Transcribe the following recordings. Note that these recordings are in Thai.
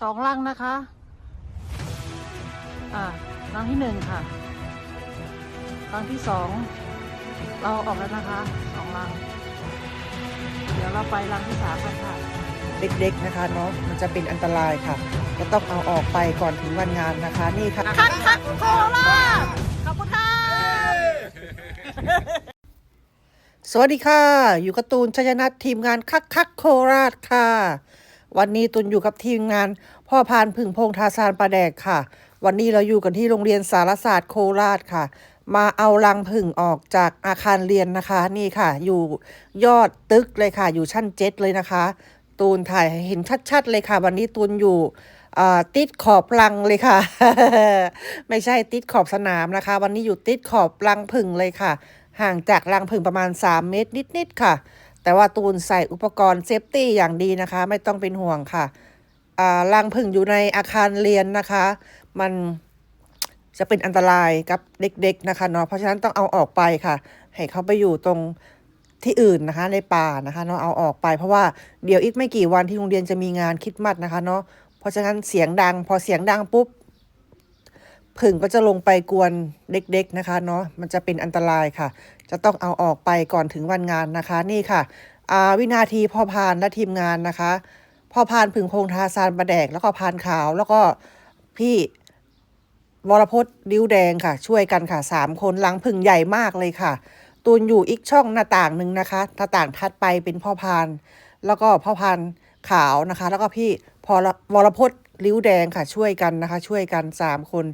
สองลังนะคะ อ่าลังที่หนึ่งค่ะลังที่สองเราออกแล้วนะคะสองลัง เดี๋ยวเราไปลังที่สามกันค่ะ เด็กๆนะคะเนาะมันจะเป็นอันตรายค่ะก็ต้องเอาออกไปก่อนถึงวันงานนะคะ นี่ค่ะคักคักโคราชขอบคุณค่ะสวัสดีค่ะ อยู่กับตูนชัยนัททีมงานคักคักโคราชค่ะ วันนี้ตูนอยู่กับทีมงาน พ่อพานผึ่งพงทาซานประแดกค่ะ วันนี้เราอยู่กันที่โรงเรียนสารศาสตร์โคราชค่ะ มาเอารังผึ่งออกจากอาคารเรียนนะคะ นี่ค่ะ อยู่ยอดตึกเลยค่ะ อยู่ชั้นเจ็ดเลยนะคะ ตูนถ่ายเห็นชัดๆเลยค่ะ วันนี้ตูนอยู่ติดขอบรังเลยค่ะ ไม่ใช่ติดขอบสนามนะคะ วันนี้อยู่ติดขอบรังผึ่งเลยค่ะ ห่างจากรังผึ่งประมาณ 3 เมตรนิดๆค่ะ แต่ว่าตูนใส่อุปกรณ์เซฟตี้อย่างดีนะคะ ไม่ต้องเป็นห่วงค่ะอ่ารังผึ่งอยู่ในอาคารเรียนนะคะ มันจะเป็นอันตรายกับเด็กๆนะคะเนาะเพราะฉะนั้นต้องเอาออกไปค่ะ ให้เขาไปอยู่ตรงที่อื่นนะคะในป่านะคะเนาะเอาออกไปเพราะว่าเดี๋ยวอีกไม่กี่วันที่โรงเรียนจะมีงานคิดมัดนะคะเนาะเพราะฉะนั้นเสียงดังพอเสียงดังปุ๊บ ผึ่งก็จะลงไปกวนเด็กๆนะคะเนาะมันจะเป็นอันตรายค่ะ จะต้องเอาออกไปก่อนถึงวันงานนะคะ นี่ค่ะวินาทีพ่อพานและทีมงานนะคะพ่อพานผึ่งพงทาซานประแดกแล้วก็พานขาวแล้วก็พี่วรพจน์ดิ้วแดงค่ะ ช่วยกันค่ะสามคนหลังผึ่งใหญ่มากเลยค่ะ ตูนอยู่อีกช่องหน้าต่างหนึ่งนะคะหน้าต่างทัดไปเป็นพ่อพาน แล้วก็พ่อพานขาวนะคะ แล้วก็พี่พอวรพจน์ลิ้วแดงค่ะช่วยกันนะคะ ช่วยกันสามคน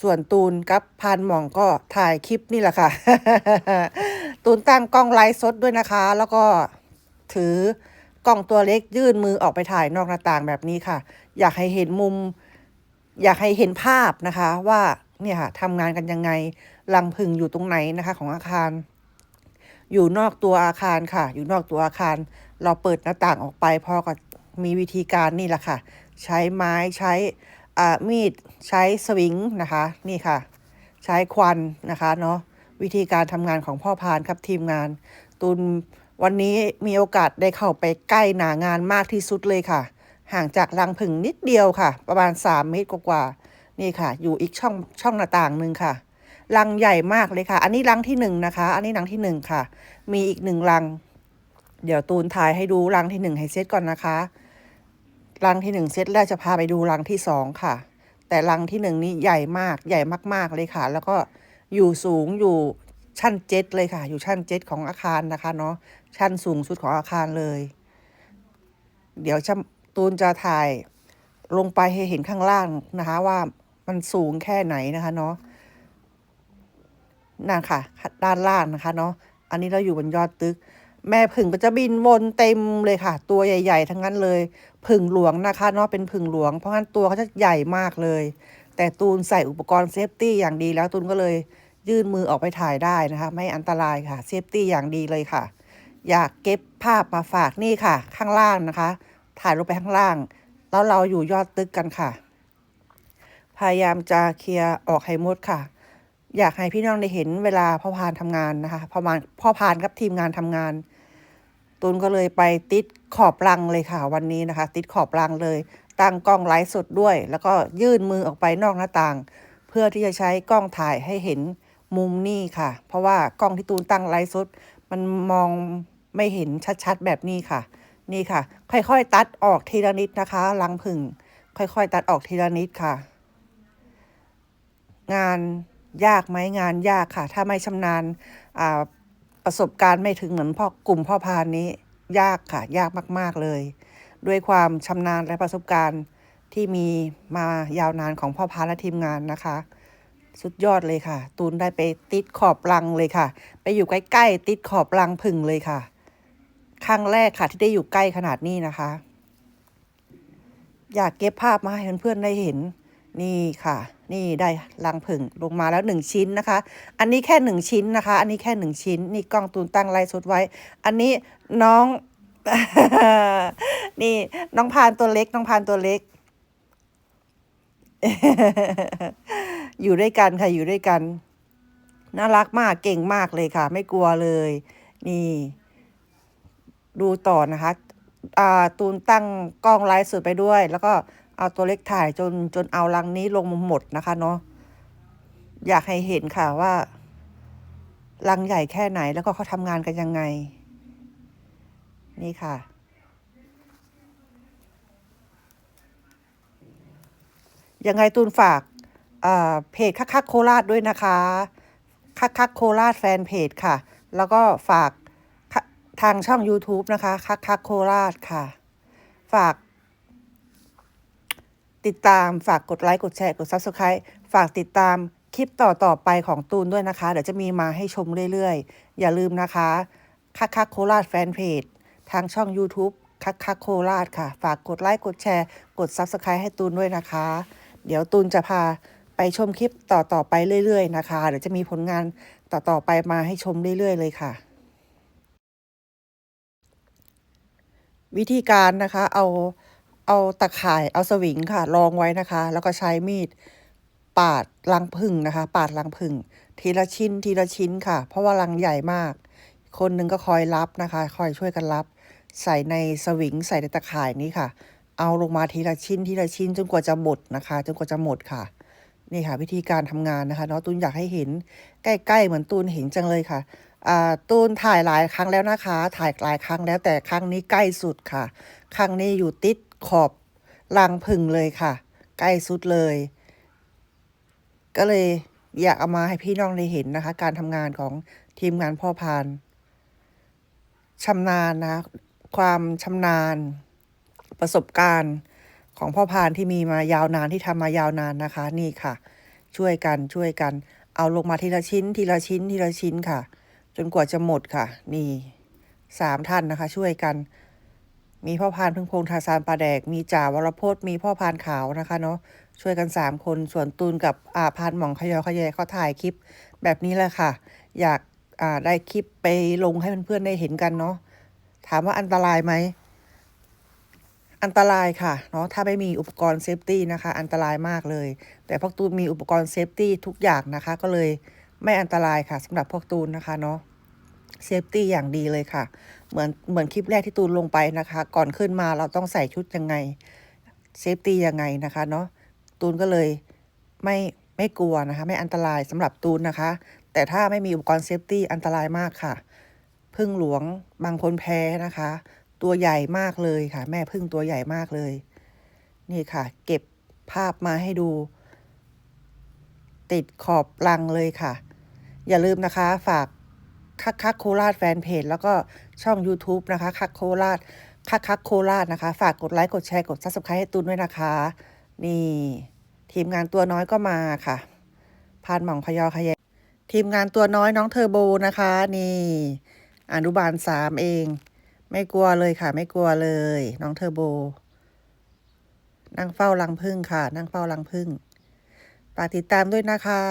ส่วนตูนกับพานหม่องก็ถ่ายคลิปนี่แหละค่ะ ตูนตั้งกล้องไลฟ์สดด้วยนะคะ แล้วก็ถือกล้องตัวเล็กยื่นมือออกไปถ่ายนอกหน้าต่างแบบนี้ค่ะ อยากให้เห็นมุม อยากให้เห็นภาพนะคะ ว่าเนี่ยค่ะทำงานกันยังไงรังผึ่งอยู่ตรงไหนนะคะ ของอาคาร อยู่นอกตัวอาคารค่ะ อยู่นอกตัวอาคาร เราเปิดหน้าต่างออกไปพอก็มีวิธีการนี่แหละค่ะ ใช้ไม้ใช้ มีดใช้สวิงนะคะนี่ค่ะ ใช้ควันนะคะเนาะวิธีการทำงานของพ่อพานครับทีมงาน ตุนวันนี้มีโอกาสได้เข้าไปใกล้หนางานมากที่สุดเลยค่ะ ห่างจากรังผึ่งนิดเดียวค่ะ ประมาณ 3 เมตรกว่าๆนี่ค่ะ อยู่อีกช่องช่องหน้าต่างหนึ่งค่ะรังใหญ่มากเลยค่ะ อันนี้รังที่หนึ่งนะคะ อันนี้รังที่หนึ่งค่ะ มีอีกหนึ่งรัง เดี๋ยวตูนถ่ายให้ดูรังที่หนึ่งให้เซตก่อนนะคะ รังที่หนึ่งเซตแล้วจะพาไปดูรังที่สองค่ะ แต่รังที่หนึ่งนี่ใหญ่มากใหญ่มากๆเลยค่ะ แล้วก็อยู่สูงอยู่ชั้นเจ็ดเลยค่ะ อยู่ชั้นเจ็ดของอาคารนะคะเนาะชั้นสูงสุดของอาคารเลย เดี๋ยวจะตูนจะถ่ายลงไปให้เห็นข้างล่างนะคะว่ามันสูงแค่ไหนนะคะเนาะนั่นค่ะ ด้านล่างนะคะเนาะอันนี้เราอยู่บนยอดตึก แม่ผึ่งก็จะบินวนเต็มเลยค่ะ ตัวใหญ่ ๆ ทั้งนั้นเลยผึ่งหลวงนะคะเนาะเป็นผึ่งหลวง เพราะงั้นตัวเขาจะใหญ่มากเลย แต่ตูนใส่อุปกรณ์เซฟตี้อย่างดีแล้วตูนก็เลยยื่นมือออกไปถ่ายได้นะคะ ไม่อันตรายค่ะเซฟตี้อย่างดีเลยค่ะ อยากเก็บภาพมาฝากนี่ค่ะ ข้างล่างนะคะ ถ่ายลงไปข้างล่าง แล้วเราอยู่ยอดตึกกันค่ะ พยายามจะเคลียร์ออกให้หมดค่ะ อยากให้พี่น้องได้เห็นเวลาพ่อพานทำงานนะคะพ่อพานพ่อพานกับทีมงานทำงาน ตูนก็เลยไปติดขอบรังเลยค่ะวันนี้นะคะ ติดขอบรังเลย ตั้งกล้องไลฟ์สดด้วย แล้วก็ยื่นมือออกไปนอกหน้าต่าง เพื่อที่จะใช้กล้องถ่ายให้เห็นมุมนี่ค่ะ เพราะว่ากล้องที่ตูนตั้งไลฟ์สดมันมองไม่เห็นชัดๆแบบนี้ค่ะ นี่ค่ะ ค่อยๆ ตัดออกทีละนิดนะคะรังผึ่งค่อยๆ ตัดออกทีละนิดค่ะ งานยากไหมงานยากค่ะ ถ้าไม่ชำนาญอ่า ประสบการณ์ไม่ถึงเหมือนพ่อกลุ่มพ่อพานนี้ ยากค่ะ ยากมาก ๆเลย ด้วยความชำนาญและประสบการณ์ที่มีมายาวนานของพ่อพานและทีมงานนะคะ สุดยอดเลยค่ะ ตูนได้ไปติดขอบรังเลยค่ะ ไปอยู่ใกล้ๆติดขอบรังผึ่งเลยค่ะ ครั้งแรกค่ะที่ได้อยู่ใกล้ขนาดนี้นะคะ อยากเก็บภาพมาให้เพื่อนๆได้เห็นนี่ค่ะ นี่ได้รังผึ่งลงมาแล้วหนึ่งชิ้นนะคะ อันนี้แค่หนึ่งชิ้นนะคะ อันนี้แค่หนึ่งชิ้น นี่กล้องตูนตั้งไลฟ์สดไว้ อันนี้น้อง นี่น้องพานตัวเล็ก น้องพานตัวเล็ก อยู่ด้วยกันค่ะ อยู่ด้วยกัน น่ารักมาก เก่งมากเลยค่ะ ไม่กลัวเลย นี่ ดูต่อนะคะ อ่า ตูนตั้งกล้องไลฟ์สดไปด้วย แล้วก็ เอาตัวเล็กถ่ายจนจนเอารังนี้ลงมหมดนะคะเนาะอยากให้เห็นค่ะว่ารังใหญ่แค่ไหนแล้วก็เขาทำงานกันยังไง นี่ค่ะ ยังไงตูนฝากอ่าเพจคักคักโคราชด้วยนะคะคักคักโคราชแฟนเพจค่ะ แล้วก็ฝากทางช่อง YouTube นะคะ คักคักโคราชค่ะ ฝาก ติดตามฝากกดไลค์กดแชร์กด Subscribe ฝากติดตามคลิปต่อต่อไปของตูนด้วยนะคะ เดี๋ยวจะมีมาให้ชมเรื่อยๆ อย่าลืมนะคะคักคักโคราชแฟนเพจทางช่อง YouTube คักคักโคราชค่ะ ฝากกดไลค์กดแชร์ กด Subscribe ให้ตูนด้วยนะคะ เดี๋ยวตูนจะพาไปชมคลิปต่อต่อไปเรื่อยๆ นะคะ เดี๋ยวจะมีผลงานต่อต่อไปมาให้ชมเรื่อยๆ เลยค่ะ วิธีการนะคะเอา เอาตะข่ายเอาสวิงค่ะรองไว้นะคะ แล้วก็ใช้มีดปาดรังผึ่งนะคะ ปาดรังผึ่ง ทีละชิ้นทีละชิ้นค่ะ เพราะว่ารังใหญ่มาก คนหนึ่งก็คอยรับนะคะ คอยช่วยกันรับ ใส่ในสวิงใส่ในตะข่ายนี้ค่ะ เอาลงมาทีละชิ้นทีละชิ้นจนกว่าจะหมดนะคะ จนกว่าจะหมดค่ะ นี่ค่ะ วิธีการทำงานนะคะเนาะตูนอยากให้เห็นใกล้ๆเหมือนตูนเห็นจังเลยค่ะอ่าตูนถ่ายหลายครั้งแล้วนะคะ ถ่ายหลายครั้งแล้วแต่ครั้งนี้ใกล้สุดค่ะ ครั้งนี้อยู่ติด ขอบรังผึ่งเลยค่ะ ใกล้สุดเลย ก็เลยอยากเอามาให้พี่น้องได้เห็นนะคะ การทำงานของทีมงานพ่อพานชำนาญนะ ความชำนาญ ประสบการณ์ของพ่อพานที่มีมายาวนานที่ทำมายาวนานนะคะ นี่ค่ะ ช่วยกันช่วยกัน เอาลงมาทีละชิ้น ทีละชิ้น ทีละชิ้นค่ะ จนกว่าจะหมดค่ะ นี่สามท่านนะคะ ช่วยกัน มีพ่อพานพึ่งพงษ์ทาซานปลาแดก มีจ่าวรพจน์มีพ่อพานขาวนะคะเนาะช่วยกันสามคนส่วนตูนกับอาพานหม่องขยอขยายเขาถ่ายคลิปแบบนี้แหละค่ะ อยากได้คลิปไปลงให้เพื่อนๆได้เห็นกันเนาะถามว่าอันตรายไหมอันตรายค่ะเนาะถ้าไม่มีอุปกรณ์เซฟตี้นะคะ อันตรายมากเลย แต่พวกตูนมีอุปกรณ์เซฟตี้ทุกอย่างนะคะ ก็เลยไม่อันตรายค่ะสำหรับพวกตูนนะคะเนาะ เซฟตี้อย่างดีเลยค่ะ เหมือนเหมือนคลิปแรกที่ตูนลงไปนะคะ ก่อนขึ้นมาเราต้องใส่ชุดยังไงเซฟตี้ยังไงนะคะเนาะตูนก็เลยไม่ไม่กลัวนะคะ ไม่อันตรายสำหรับตูนนะคะ แต่ถ้าไม่มีอุปกรณ์เซฟตี้อันตรายมากค่ะพึ่งหลวงบางคนแพ้นะคะ ตัวใหญ่มากเลยค่ะ แม่พึ่งตัวใหญ่มากเลย นี่ค่ะ เก็บภาพมาให้ดู ติดขอบลังเลยค่ะ อย่าลืมนะคะ ฝาก คักคักโคราชแฟนเพจแล้วก็ช่อง YouTube นะคะคักโคราชคักคักโคราชนะคะ ฝากกดไลค์กดแชร์กด Subscribe ให้ตูนด้วยนะคะ นี่ ทีมงานตัวน้อยก็มาค่ะพานหม่องพยอขยะทีมงานตัวน้อยน้องเทอร์โบนะคะ นี่อนุบาลสามเอง ไม่กลัวเลยค่ะ ไม่กลัวเลย น้องเทอร์โบนั่งเฝ้ารังพึ่งค่ะ นั่งเฝ้ารังพึ่งฝากติดตามด้วยนะคะ